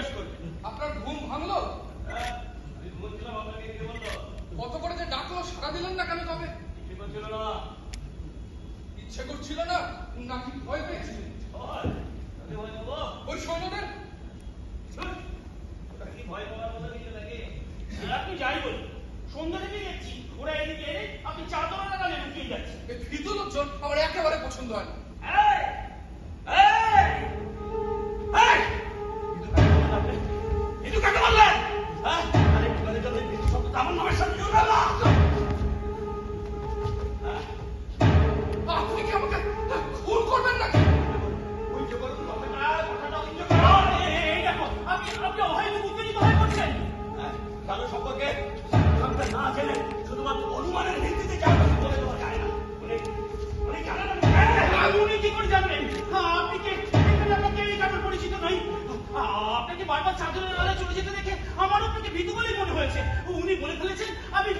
জিজ্ঞেস করবেন আপনার ঘুম ভাঙলো? হ্যাঁ, কত করে যে ডাকলো সারা দিলেন না কেন তবে? ইচ্ছে করছিল না নাকি ভয় পেয়েছিলেন ওই সৈন্যদের আপনি যাই বলুন সন্ধ্যা থেকে দেখছি ওরা এদিকে আপনি চাদর লুকিয়ে যাচ্ছে ভীতু লোকজন আমার একেবারে পছন্দ হয় না। কি করে জানবেন হ্যাঁ, আপনি কে? আপনাকে পরিচিত নই। আপনাকে বারবার চাদরের আড়ালে চলে যেতে দেখে আমার আপনাকে ভীতু বলেই মনে হয়েছে। উনি বলে ফেলেছেন আমি